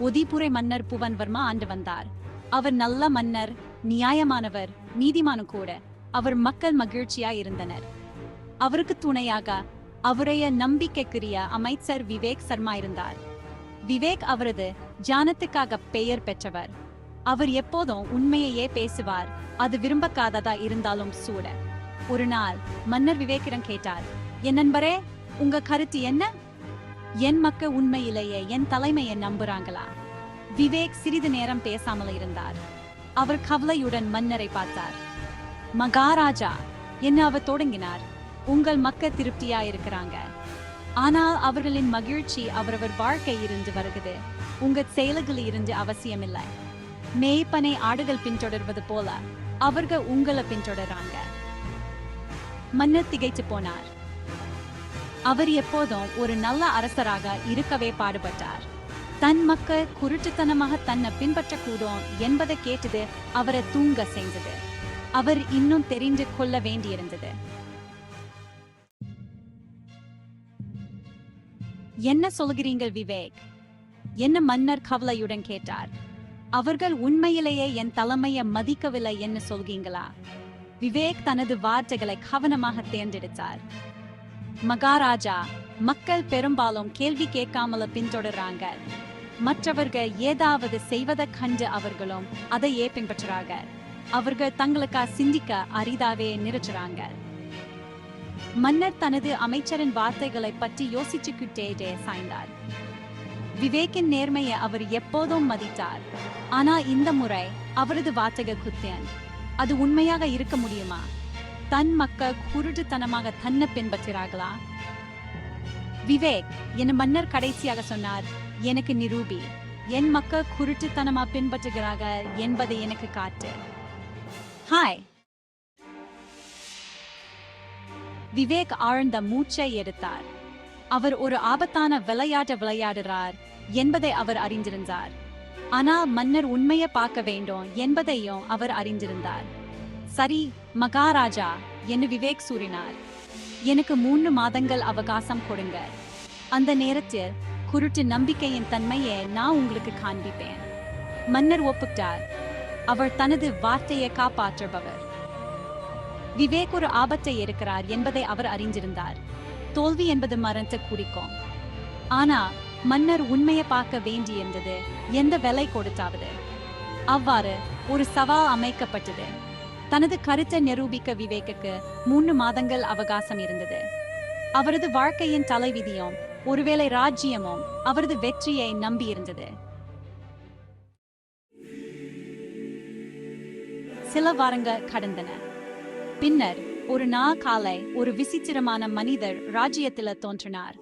ஒதிபுரை மன்னர் புவன்வர்மா ஆண்டு வந்தார். அவர் நல்ல மன்னர் நியாயமானவர் நீதிமானும் கூட. அவர் மக்கள் மகிழ்ச்சியாய் இருந்தனர். அவருக்கு துணையாக அவரைய நம்பிக்கைக்குரிய அமைச்சர் விவேக் சர்மா இருந்தார். விவேக் அவரது ஜானத்துக்காக பெயர் பெற்றவர். அவர் எப்போதும் உண்மையையே பேசுவார். அது விரும்பக்காததா இருந்தாலும் சூட. ஒரு நாள் மன்னர் விவேக்கிடம் கேட்டார் என் நண்பரே உங்க கருத்து என்ன? என் மக்க உண்மையிலேயே என் தலைமையை நம்புறாங்களா? விவேக் சிறிது நேரம் பேசாமல் இருந்தார். அவர் கவலையுடன் மன்னரை பார்த்தார். மகாராஜா என்ன அவர் தொடங்கினார்? உங்கள் மக்க திருப்தியா இருக்கிறாங்க ஆனால் அவர்களின் மகிழ்ச்சி அவரவர் வாழ்க்கை இருந்து வருகிறது. உங்க செயல்களில் இருந்து அவசியமில்லை. மேய்ப்பனை ஆடுகள் பின்தொடர்வது போல அவர்கள் உங்களை பின்தொடர்றாங்க. மன்னர் திகைத்து போனார். அவர் எப்போதும் ஒரு நல்ல அரசராக இருக்கவே பாடுபட்டார். தன் மக்கள் குருட்டுத்தனமாக தன்னை பின்பற்றக்கூடும் என்பதை கேட்டது அவரை தூங்க செய்தது. அவர் இன்னும் தெரிந்து கொள்ள வேண்டியிருந்தது. என்ன சொல்கிறீங்கள் விவேக்? என்ன மன்னர் கவலையுடன் கேட்டார். அவர்கள் உண்மையிலேயே என் தலைமையை மதிக்கவில்லை என்ன சொல்கிறீங்களா? விவேக் தனது வார்த்தைகளை கவனமாக தேர்ந்தெடுத்தார். மகாராஜா மக்கள் பெரும்பாலும் கேள்வி கேட்காமல பின்தொடர்றாங்க. மற்றவர்கள் ஏதாவது செய்வதை கண்டு அவர்களும் அதையே பின்பற்றுறாங்க. அவர்கள் தங்களுக்கா சிந்திக்க அரிதாவே நிறுத்துறாங்க. மன்னர் தனது அமைச்சரின் வார்த்தைகளை பற்றி யோசிச்சுக்கிட்டே சாய்ந்தார். விவேக்கின் நேர்மையை அவர் எப்போதும் மதித்தார். ஆனா இந்த முறை அவரது வார்த்தைகள் குத்தேன். அது உண்மையாக இருக்க முடியுமா? தன் மக்கள் குருட்டுத்தனமாக தன்னை பின்பற்றுகிறார்களா? விவேக் என் மன்னர் கடைசியாக சொன்னார் எனக்கு நிரூபி என் மக்கள் குருட்டுத்தனமா பின்பற்றுகிறார்கள் என்பதை எனக்கு காட்டு. ஹாய் விவேக் ஆழ்ந்த மூச்சை எடுத்தார். அவர் ஒரு ஆபத்தான விளையாட்டு விளையாடுறார் என்பதை அவர் அறிந்திருந்தார். ஆனால் மன்னர் உண்மையை பார்க்க வேண்டும் என்பதையும் அவர் அறிந்திருந்தார். சரி மகாராஜா என்று விவேக் கூறினார். எனக்கு மூன்று மாதங்கள் அவகாசம் கொடுங்க. அந்த நேரத்தில் குருட்டு நம்பிக்கையின் தன்மையை நான் உங்களுக்கு காண்பிப்பேன். மன்னர் ஒப்புக்கிட்டார் அவர் தனது வார்த்தையை காப்பாற்றுபவர். விவேக் ஒரு ஆபத்தை இருக்கிறார் என்பதை அவர் அறிந்திருந்தார். தோல்வி என்பது மரணத்தை குறிக்கும் ஆனா மன்னர் உண்மையை பார்க்க வேண்டியிருந்தது எந்த விலை கொடுத்தாவது? அவ்வாறு ஒரு சவால் அமைக்கப்பட்டது. தனது கருத்தை நிரூபிக்க விவேக்குக்கு மூன்று மாதங்கள் அவகாசம் இருந்தது. அவரது வாழ்க்கையின் தலைவிதியும் ஒருவேளை ராஜ்யமும் அவரது வெற்றியை நம்பியிருந்தது சில வாரங்கள் கடந்தன. பின்னர் ஒரு நாள் காலை ஒரு விசித்திரமான மனிதர் ராஜ்யத்தில் தோன்றினார்.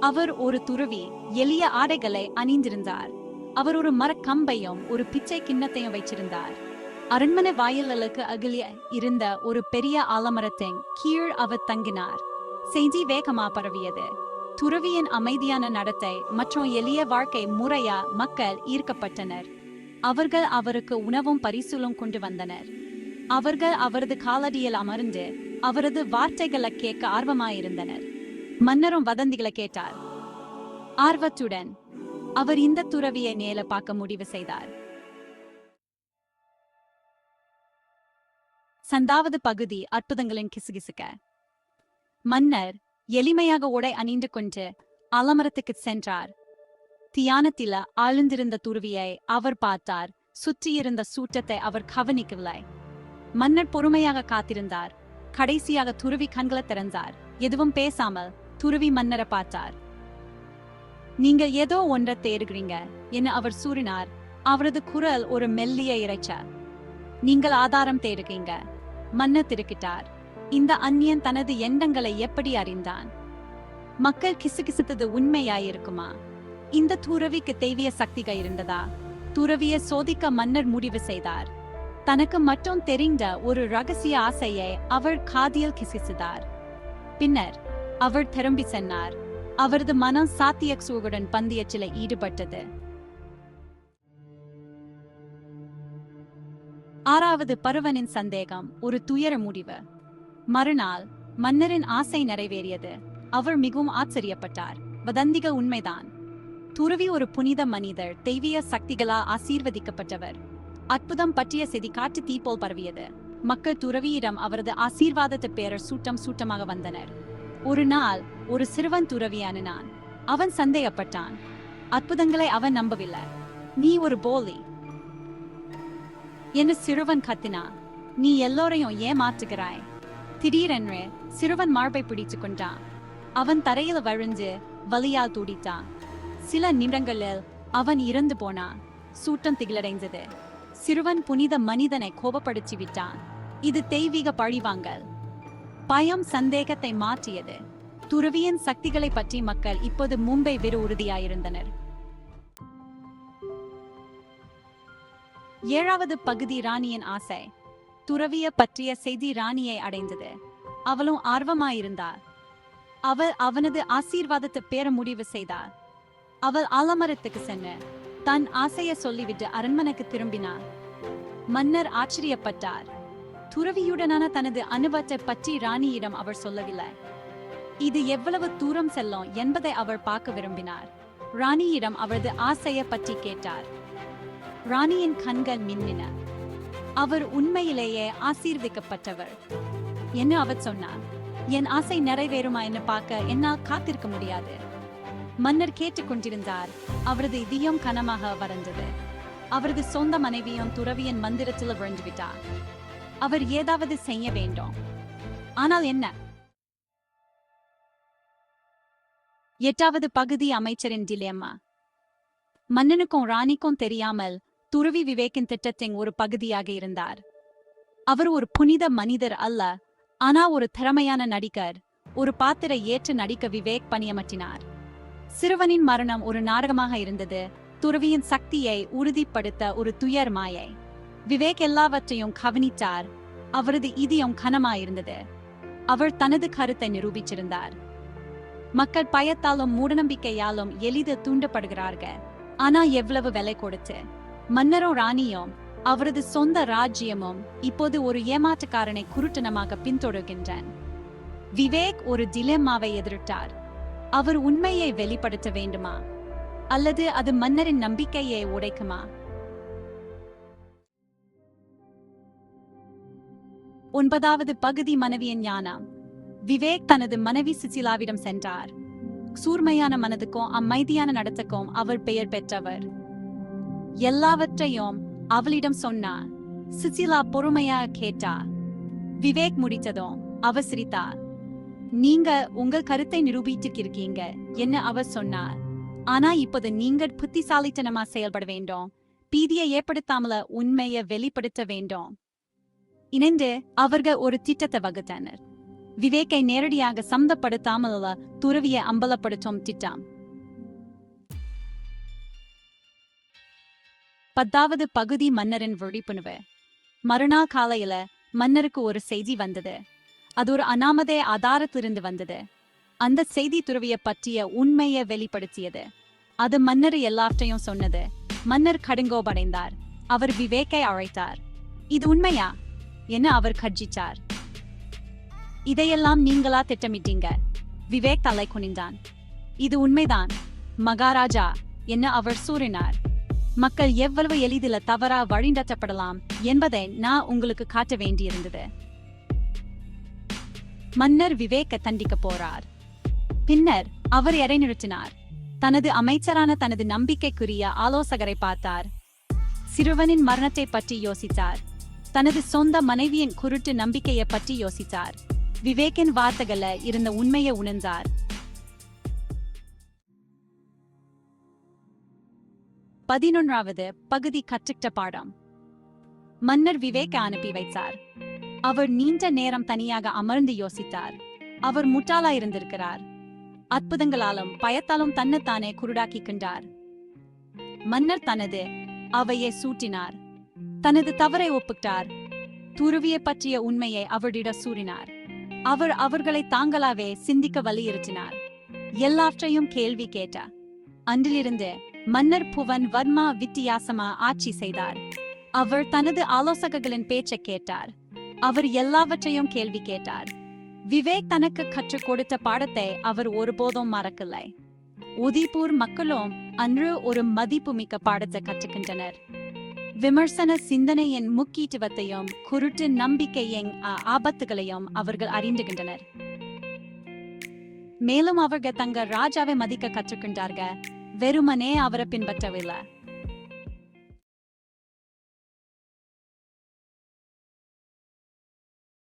அவர் ஒரு துறவி எளிய ஆடைகளை அணிந்திருந்தார். அவர் ஒரு மரக்கம்பையும் ஒரு பிச்சை கிண்ணத்தையும் வைச்சிருந்தார் அரண்மனை வாயில்களுக்கு அகலிய இருந்த ஒரு பெரிய ஆலமரத்தின் கீழ் அவர் தங்கினார். செய்தி வேகமா பரவியது. துறவியின் அமைதியான நடத்தை மற்றும் எளிய வாழ்க்கை முறையா மக்கள் ஈர்க்கப்பட்டனர். அவர்கள் அவருக்கு உணவும் பரிசுலும் கொண்டு வந்தனர். அவர்கள் அவரது காலடியில் அமர்ந்து அவரது வார்த்தைகளை கேட்க ஆர்வமாயிருந்தனர். மன்னரும் வதந்திகளை கேட்டார். ஆர்வத்துடன் அவர் இந்த துறவியை நேல பார்க்க முடிவு செய்தார். சந்தாவது பகுதி அற்புதங்களின் கிசுகிசுக்க. மன்னர் எளிமையாக உடை அணிந்து கொண்டு அலமரத்துக்கு சென்றார். தியானத்தில ஆழ்ந்திருந்த துருவியை அவர் பார்த்தார். சுற்றியிருந்த சூட்டத்தை அவர் கவனிக்கவில்லை. மன்னர் பொறுமையாக காத்திருந்தார். கடைசியாக துருவி கண்களை திறந்தார். எதுவும் பேசாமல் துருவி மன்னரை பார்த்தார். நீங்க ஏதோ ஒன்றை தேடுகிறீங்க என அவர் சூறினார். அவரது குரல் ஒரு மெல்லிய இறைச்ச நீங்கள் ஆதாரம் தேடுகிறீங்க. மன்னர் திருக்கிட்டார். இந்த அந்நியன் தனது எண்ணங்களை எப்படி அறிந்தான்? மக்கள் கிசுகிசுத்தது உண்மையாயிருக்குமா? இந்த துறவிக்கு தெய்விய சக்திகள் இருந்ததா துறவியை சோதிக்க மன்னர் முடிவு செய்தார். தனக்கு மட்டும் தெரிந்த ஒரு ரகசிய ஆசையை அவர் காதியில் கிசிசிதார் பின்னர் அவர் திரும்பி சென்றார் அவரது மனம் சாத்திய சூகுடன் பந்தயச்சில ஈடுபட்டது. ஆறாவது பருவனின் சந்தேகம் ஒரு துயர முடிவு. மறுநாள் மன்னரின் ஆசை நிறைவேறியது. அவர் மிகவும் ஆச்சரியப்பட்டார். வதந்திக உண்மைதான். துறவி ஒரு புனித மனிதர் தெய்வீய சக்திகளால் ஆசீர்வதிக்கப்பட்டவர். அற்புதம் பற்றிய செய்தி காட்டு தீ போல் பரவியது. மக்கள் துறவியிடம் அவரது ஆசீர்வாதத்தை பேரர் சூட்டம் சூட்டமாக வந்தனர். ஒரு நாள் ஒரு சிறுவன் துறவியானான் அவன் சந்தேகப்பட்டான். அற்புதங்களை அவன் நம்பவில்லை. நீ ஒரு போலி என்று சிறுவன் கத்தினான். நீ எல்லோரையும் ஏமாற்றுகிறாய் திடீரென்று சிறுவன் மார்பை பிடித்து கொண்டான். அவன் தரையில வழிஞ்சு வலியால் துடித்தான் சில நிமிடங்களில் அவன் இறந்து போனான். சூட்டம் திகிலடைந்தது. சிறுவன் புனித மனிதனை கோபப்படுத்தி விட்டான். இது தெய்வீக பழிவாங்கல். பயம் சந்தேகத்தை மாற்றியது. துறவியின் சக்திகளை பற்றி மக்கள் இப்போது மும்பை வெறு உறுதியாயிருந்தனர் ஏழாவது பகுதி ராணியின் ஆசை. துறவிய பற்றிய செய்தி ராணியை அடைந்தது. அவளும் ஆர்வமாயிருந்தாள். அவள் அவனது ஆசீர்வாதத்தை பெற முடிவு செய்தாள். அவள் ஆலமரத்துக்கு சென்று தன் ஆசையை சொல்லிவிட்டு அரண்மனைக்கு திரும்பினாள். மன்னர் ஆச்சரியப்பட்டார். துறவியுடனான தனது அனுபவத்தை பற்றி ராணியிடம் அவர் சொல்லவில்லை. இது எவ்வளவு தூரம் செல்லும் என்பதை அவர் பார்க்க விரும்பினார். ராணியிடம் அவரது ஆசையை பற்றி கேட்டார். ராணியின் கண்கள் மின்னின. அவர் உண்மையிலேயே ஆசீர்விக்கப்பட்டவர். என்ன அவர் சொன்னார் என் ஆசை நிறைவேறுமா என்று பார்க்க என்னால் காத்திருக்க முடியாது. மன்னர் கேட்டுக்கொண்டிருந்தார். அவரது இதயம் கனமாக வரைந்தது அவரது சொந்த மனைவியும் துறவியின் மந்திரத்தில் விழுந்துவிட்டார். அவர் ஏதாவது செய்ய வேண்டும். ஆனால் என்ன? எட்டாவது பகுதி அமைச்சரின் டிலேமா மன்னனுக்கும் ராணிக்கும் தெரியாமல் துருவி விவேக்கின் திட்டத்தின் ஒரு பகுதியாக இருந்தார். அவர் ஒரு புனித மனிதர் அல்ல ஆனா ஒரு திறமையான நடிகர். ஒரு பாத்திர ஏற்று நடிக்க விவேக் பணியமற்றினார். சிறுவனின் மரணம் ஒரு நாடகமாக இருந்தது. துறவியின் சக்தியை உறுதிப்படுத்த ஒரு துயர் மாயை. விவேக் எல்லாவற்றையும் கவனித்தார். அவரது இதயம் கனமாயிருந்தது. அவர் தனது கருத்தை நிரூபிச்சிருந்தார். மக்கள் பயத்தாலும் மூடநம்பிக்கையாலும் எளிது தூண்டப்படுகிறார்கள். ஆனா எவ்வளவு விலை கொடுத்து. மன்னரும் ராணியும் அவரது சொந்த ராஜ்யமும் இப்போது ஒரு ஏமாற்றுக்காரனை குருட்டனமாக பின்தொடர்கின்றன. விவேக் ஒரு டிலெம்மாவை எதிர்த்தார். அவர் உண்மையை வெளிப்படுத்த வேண்டுமா? அல்லது அது மன்னரின் நம்பிக்கையை உடைக்குமா? ஒன்பதாவது பகுதி மனைவியின் ஞானம். விவேக் தனது மனைவி சுசிலாவிடம் சென்றார். சூர்மையான மனதுக்கும் அமைதியான நடத்துக்கும் அவர் பெயர் பெற்றவர். எல்லாவற்றையும் அவளிடம் சொன்னார். சுசிலா பொறுமையா கேட்டா விவேக் முடித்ததும் அவ சிரித்தா நீங்க உங்கள் கருத்தை நிரூபிச்சிருக்கீங்க என்ன அவர் சொன்னார். ஆனா இப்போது நீங்கள் புத்திசாலித்தனமா செயல்பட வேண்டும். பீதியை ஏற்படுத்தாமல உண்மையை வெளிப்படுத்த வேண்டும். இணைந்து அவர்கள் ஒரு திட்டத்தை வகுத்தனர். விவேக்கை நேரடியாக சம்மந்தப்படுத்தாமல் துறவியை அம்பலப்படுத்தும் திட்டம். பத்தாவது பகுதி மன்னரின் விழிப்புணர்வு. மறுநாள் காலையில மன்னருக்கு ஒரு செய்தி வந்தது. அது ஒரு அனாமதே ஆதாரத்திலிருந்து வந்தது. அந்த செய்தி துறவிய பற்றிய உண்மையை வெளிப்படுத்தியது. அது மன்னர் எல்லாவற்றையும் சொன்னது. மன்னர் கடுங்கோபடைந்தார். அவர் விவேக்கை அழைத்தார். இது உண்மையா? என அவர் கர்ஜிச்சார். இதையெல்லாம் நீங்களா திட்டமிட்டீங்க? விவேக் தலை குனிந்தான். இது உண்மைதான். மகாராஜா என்ன அவர் சூறினார். மக்கள் எவ்வளவு எளிதில தவறா வழிநடத்தப்படலாம் என்பதை நான் உங்களுக்கு காட்ட வேண்டியிருந்தது. மன்னர் விவேக தண்டிக்க போறார். பின்னர் அவர் இடைநிறுத்தினார் தனது அமைச்சரான தனது நம்பிக்கைக்குரிய ஆலோசகரை பார்த்தார். சிறுவனின் மரணத்தை பற்றி யோசித்தார். தனது சொந்த மனைவியின் குருட்டு நம்பிக்கையை பற்றி யோசித்தார். விவேக்கின் வார்த்தைகள இருந்த உண்மையை உணர்ந்தார். பதினொன்றாவது பகுதி கற்றுக்கிட்ட பாடம். மன்னர் விவேக அனுப்பி வைத்தார். அவர் நீண்ட நேரம் தனியாக அமர்ந்து யோசித்தார். அவர் முட்டாளா இருந்திருக்கிறார். அற்புதங்களாலும் பயத்தாலும் தன்னைத்தானே குருடாக்கிக் கொண்டார். மன்னர் தனது அவையை சூட்டினார். தனது தவறை ஒப்புக்கிட்டார். துருவியை பற்றிய உண்மையை அவரிடம் சூறினார் அவர் அவர்களை தாங்களாவே சிந்திக்க வலியுறுத்தினார். எல்லாவற்றையும் கேள்வி கேட்டார். அன்றிலிருந்து மன்னர் புவன் வர்மா வித்தியாசமா ஆட்சி செய்தார். அவர் தனது ஆலோசகர்களின் பேச்சை கேட்டார். அவர் எல்லாவற்றையும் கேள்வி கேட்டார். விவேக் தனக்கு கற்றுக் கொடுத்த பாடத்தை அவர் ஒருபோதும் மறக்கலை. உதிப்பூர் மக்களும் அன்று ஒரு மதிப்புமிக்க பாடத்தை கற்றுக்கின்றனர். விமர்சன சிந்தனையின் முக்கியத்துவத்தையும் குருட்டு நம்பிக்கையின் ஆபத்துகளையும் அவர்கள் அறிந்துகின்றனர். மேலும் அவர்கள் தங்கள் ராஜாவை மதிக்க கற்றுக்கொண்டார்கள் வெறுமனே அவரை பின்பற்றவில்லை.